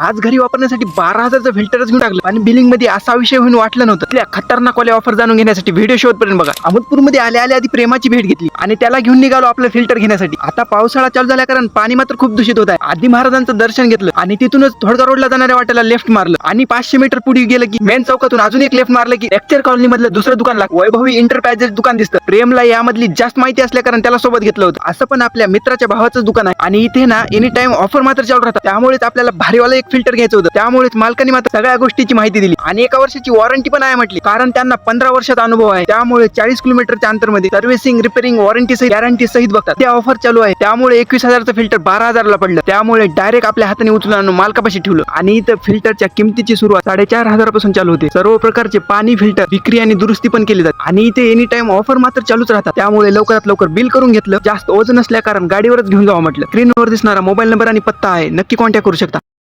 आज घरी वापरण्यासाठी बारा हजारचं फिल्टरच घेऊन टाकलं. आणि बिलिंगमध्ये असा विषय होऊन वाटलं नव्हतं. त्या खतरनाक वाले ऑफर जाणून घेण्यासाठी व्हिडिओ शोधपर्यंत बघा. अहमदपूरमध्ये आले आले आधी प्रेमाची भेट घेतली. आणि त्याला घेऊन निघालो आपलं फिल्टर घेण्यासाठी. आता पावसाळा चालू झाल्या कारण पाणी मात्र खूप दूषित होत आहे. आधी महाराजांचं दर्शन घेतलं आणि तिथूनच थोडगा रोडला जाणाऱ्या वाट्याला लेफ्ट मारलं. आणि पाचशे मीटर पुढे गेलं की मेन चौकातून अजून एक लेफ्ट मारलं की लेक्चर कॉलनी मधलं दुसरं दुकान लागलं. वैभवी इंटरप्राइजेस दुकान दिसतं. प्रेमला यामधली जास्त माहिती असल्या कारण त्याला सोबत घेतलं होतं. असं पण आपल्या मित्राच्या भावाचं दुकान आहे. आणि इथे ना एनी टाइम ऑफर मात्र चालू राहतात. त्यामुळेच आपल्याला भारीवाला एक फिल्टर घ्यायचं होतं. त्यामुळेच मालकाने मात्र सगळ्या गोष्टीची माहिती दिली. आणि एका वर्षाची वॉरंटी पण आहे म्हटली. कारण त्यांना पंधरा वर्षाचा अनुभव आहे. त्यामुळे चाळीस किलोमीटरच्या अंतरमध्ये सर्व्हिसिंग रिपेअरिंग वॉरंटी सहित गॅरंटी सहित बघतात. त्या ऑफर चालू आहे. त्यामुळे एकवीस हजारचं फिल्टर बारा हजारला पडलं. त्यामुळे डायरेक्ट आपल्या हाताने उचलून आणून मालकापाशी ठेवलं. आणि इथं फिल्टरच्या किमतीची सुरुवात साडेचार हजारापासून चालू होते. सर्व प्रकारचे पाणी फिल्टर विक्री आणि दुरुस्ती पण केली जाते. आणि इथे एनी टाइम ऑफर मात्र चालूच राहतात. त्यामुळे लवकरात लवकर बिल करून घेतलं. जास्त ओझ असल्या कारण गाडीवरच घेऊन जावं म्हटलं. स्क्रीनवर दिसणारा मोबाईल नंबर आणि पत्ता आहे. नक्की कॉन्टॅक्ट करू शकता.